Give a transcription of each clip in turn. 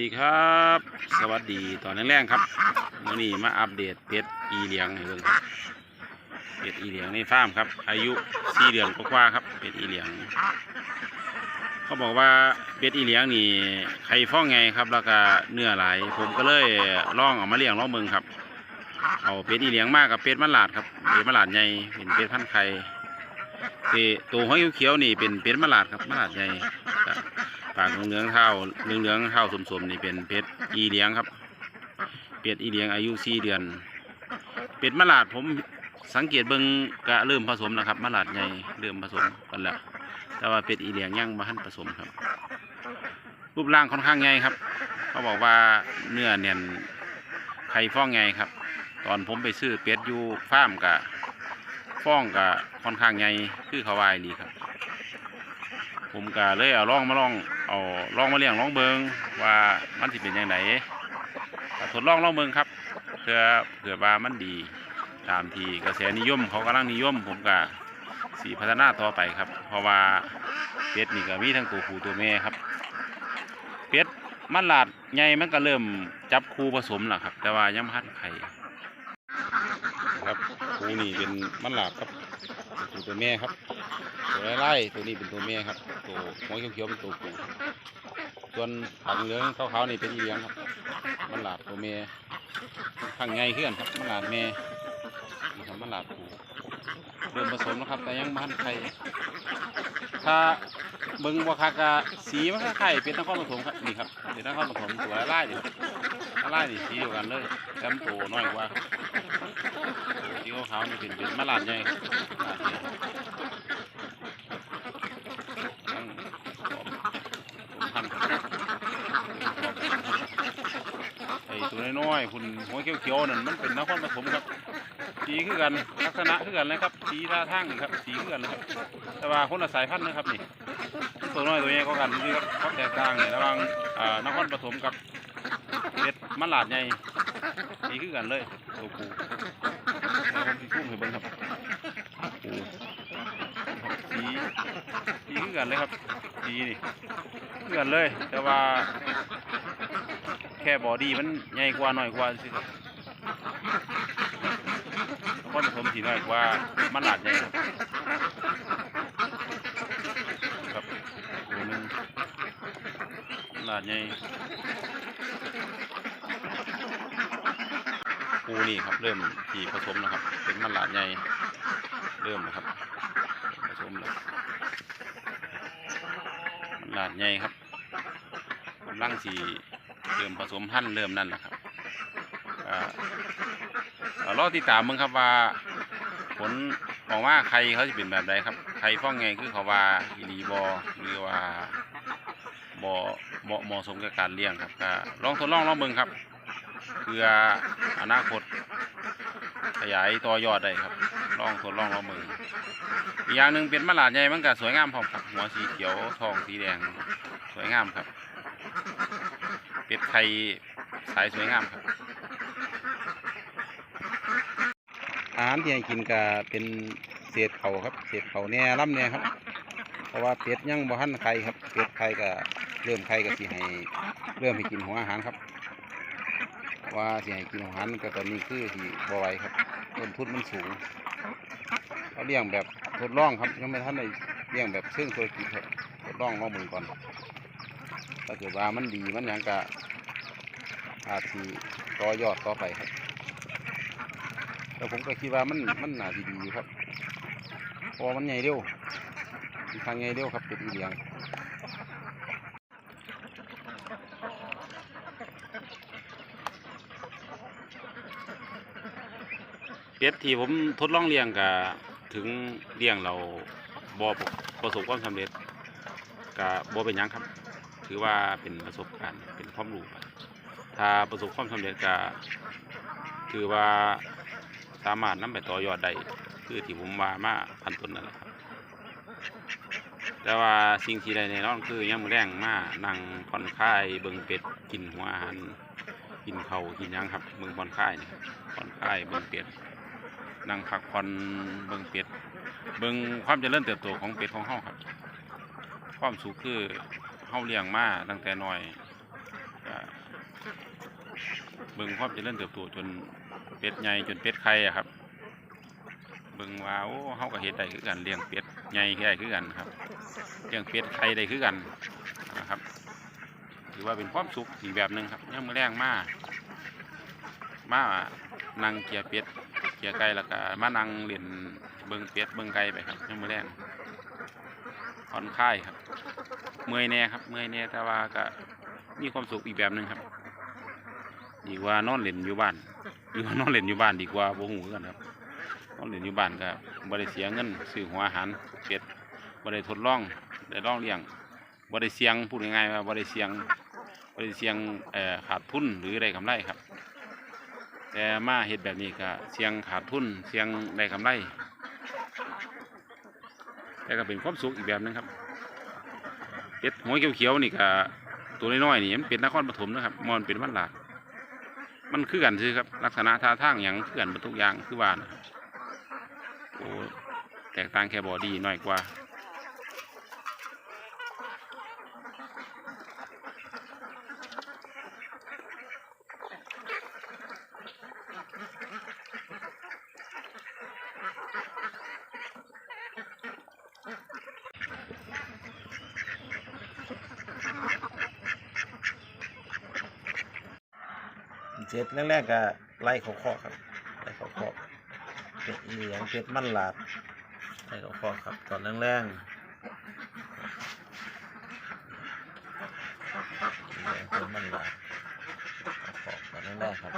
ดีครับ สวัสดีตอนแรกๆครับมื่อนี้มาอัปเดตเป็ดอีเหลียงให้เบิ่งครับเป็ดอีเหลียงในฟาร์มครับ อายุสี่เดือนกว่าๆครับเป็ดอีเหลียง เขาบอกว่าเป็ดอีเหลียงนี่ไข่ฟ้องไงครับ แล้วก็เนื้อหลายผมก็เลยล่องเอามาเลี้ยงล่องเบิ่งครับ เอาเป็ดอีเหลียงมากกับเป็ดมะลาดครับเป็ดมะลาดใหญ่เป็นเป็ดพันไข่ตัวห้อยเขียวๆนี่เป็นเป็ดมะลาดครับมะลาดใหญ่ ปากเหลืองๆเท้าเหลืองๆเท้าสมๆนี่เป็นเป็ดอีเลียงครับ เป็ดอีเลียงอายุสี่เดือน เป็ดมะลาดผมสังเกตเบิ่งก็เริ่มผสมแล้วครับมะลาดใหญ่เริ่มผสมกันแล้วแต่ว่าเป็ดอีเลียงยังมาทันผสมครับ รูปร่างค่อนข้างใหญ่ครับ เขาบอกว่าเนื้อเนียนไข่ฟ้องไงครับ ตอนผมไปซื้อเป็ดอยู่ฟาร์มกะฟ้องกะค่อนข้างใหญ่คือเขาวายดีครับ ผมกะเลยเอาล่องมาล่องเอาล่องมาเลี้ยงล่องเบิงว่ามันสิเป็นยังไงทดลองล่องเบิงครับเพื่อเผื่อว่ามันดีตามที่กระแสนิยมเขากำลังนิยม ผมกะสีพัฒนาต่อไปครับ เพราะว่าเป็ดนี่ก็มีทั้งตัวผู้ตัวแม่ครับเป็ดมันหลาดใหญ่มันก็เริ่มจับคู่ผสมแหล้วครับ แต่ว่ายังพันไข่ครับคู่นี่เป็นมันหลาดครับตัวแม่ครับ ตัวไล่ตัวนี้เป็นตัวแม่ครับ ตัวหัวเขียวๆเป็นตัวผู้ส่วนผังเหลืองขาวๆนี่เป็นเลี้ยงครับ มันหลาดตัวแม่ข้างไงเพื่อนครับมันหลาดแม่นี่ครับมันหลาดผู้เริ่มผสมแล้วครับ แต่ยังพันไข่ถ้าเบิ่งบ่คักกะสีมันคล้ายๆเป็นนครปฐมครับนี่ครับเป็นนครปฐมตัวลายนี่ครับลายนี่สีเดียวกันเลยแต่มันโตน้อยกว่าครับสีขาวๆนี่เป็นเป็นมะลาดใหญ่ครับมะลาดใหญ่ทั้งผมพันครับ ไอ้ตัวน้อยๆคุณหัวเขียวๆนั่นมันเป็นนครปฐมครับ สีคือกันลักษณะคือกันเลยครับ สีท่าทางนะครับ สีคือกันเลยครับแต่ว่าคนละสายพันธุ์นะครับนี่ ตัวน้อยตัวใหญ่ก็กันนี่ครับความแตกต่างเนี่ยระหว่างอ่านครปฐมกับเป็ดมันหลาดใหญ่นี่คือกันเลยตัวปูแล้วผมสิพุ่งให้เบิ่งครับปู ครับสีสีคือกันเลยครับสีนี่คือกันเลย แต่ว่า แค่บอดีมันใหญ่กว่าหน่อยกว่าสิครับนครปฐมสีน้อยกว่ามันหลาดใหญ่ครับครับตัวหนึงหลาดใหญ่ปูนี่ครับ เริ่มที่ผสมแล้วครับ เป็นมันหลาดใหญ่เริ่มแล้วครับ ผมแล้วมันลาดใหญ่ครับกำลังสีเริ่มผสมพันธุ์เริ่มนั่นแหละครับอ่าอ่ารอติดตามมึงครับว่า ผลออกมาใครเขาจะเป็นแบบใดครับใครฟ้องไงคือเขาว่าอีหลีบอหรือว่าบอบเหมาะสมกับการเลี้ยงครับก็ลองทดลองลองเบิ่งครับเพื่ออนาคตขยายต่อยอดได้ครับ ลองทดลองลองเบิ่งอีกอย่างหนึ่งเป็นมะลาดใหญ่มันก็สวยงามพร้อมครับหัวสีเขียวทองสีแดงสวยงามครับ เป็ดไข่สายสวยงามครับอาหารที่ให้กินก็เป็นเศษเขาครับ เศษเขาแน่ล่ำแน่ครับ เพราะว่าเป็ดยังบ่ทันไข่ครับเป็ดไข่ก็เริ่มไข่ก็สิให้เริ่มให้กินหัวอาหารครับ ว่าสิให้กินหัวอาหารก็ตอนนี้คือที่บ่ไหวครับต้นทุนมันสูง เขาเลี้ยงแบบทดลองครับ ยังไม่ทันได้เลี้ยงแบบเชิงธุรกิจครับทดลองลองมือก่อนถ้าเกิดว่ามันดีมันยังกะอาจจะต่อยอดต่อไปครับแต่ผมก็คิดว่ามันมันน่าดีดีอยู่ครับเพราะว่ามันใหญ่เร็วทางใหญ่เร็วครับเป็ดอีเหลียง เป็ดที่ผมทดลองเลี้ยงกับถึงเลี้ยงเราบอประสบความสำเร็จกับบอเป็นยังครับ ถือว่าเป็นประสบการณ์เป็นความรู้ถ้าประสบความสำเร็จก็ถือว่าสามารถนำไปต่อยอดได้คือที่ผมว่ามาพันต้นนั่นแหละครับแต่ว่าสิ่งที่ได้แน่นอนคือยังมือแรงมานั่งผ่อนคลายเบิ่งเป็ดกินหัวอาหารกินเขากินยังครับเบิ่งผ่อนคลายนี่ครับผ่อนคลายเบิ่งเป็ด นั่งพักผ่อนเบิ่งเป็ดเบิ่งความเจริญเติบโตของเป็ดของเฮาครับ ความสุขคือเฮาเลี้ยงมาตั้งแต่น้อยเบิ่งความเจริญเติบโตจนเป็ดใหญ่จนเป็ดไข่ครับเบิ่งว่าโอ้เฮาก็เฮ็ดได้คือกันเลี้ยงเป็ดใหญ่ได้คือกันครับเลี้ยงเป็ดไข่ได้คือกันนะครับถือว่าเป็นความสุขอีกแบบหนึ่งครับยามมื้อแรงมามานั่งเกียร์เป็ด เกียไก่แล้วก็มานั่งเล่นเบิ่งเป็ดเบิ่งไก่ไปครับยามมื้อแรงผ่อนคลายครับ เมื่อยแน่ครับ เมื่อยแน่แต่ว่าก็มีความสุขอีกแบบหนึ่งครับ ดีกว่านอนเล่นอยู่บ้านดีกว่านอนเล่นอยู่บ้านดีกว่าโบหูกันครับนอนเล่นอยู่บ้านก็บ่ได้เสียเงินซื้อหัวอาหารเป็ดบ่ได้ทดลองได้ลองเลี้ยงบ่ได้เสียงพูดง่ายๆว่าบ่ได้เสียงบ่ได้เสียงขาดทุนหรือได้กำไรครับ แต่มาเฮ็ดแบบนี้ก็เสียงขาดทุนเสียงได้กำไรแต่ก็เป็นความสุขอีกแบบหนึงครับเป็ดหัวเขียวๆนี่ก็ตัวน้อยๆนี่มันเป็นนครปฐมนะครับมันเป็นวันหลากมันคือกันคือครับ ลักษณะท่าทางอย่างคือกันหมดทุกอย่างคือว่านะครับโอ้แตกต่างแค่บอดีน้อยกว่า เจ็ดแรกๆก็ไล่เขาคอครับไล่เขาคอเป็ดอีเหลียงเป็ดมันหลาดไล่เขาคอครับตอนแรงๆอีเหลียงเป็ดมันหลาดเคาคอตอนแรกๆครับ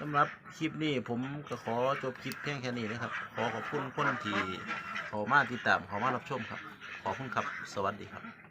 สำหรับคลิปนี้ผมก็ขอจบคลิปเพียงแค่นี้นะครับ ขอขอบคุณคนที่ขอมาติดตามขอมารับชมครับ ขอบคุณครับ สวัสดีครับ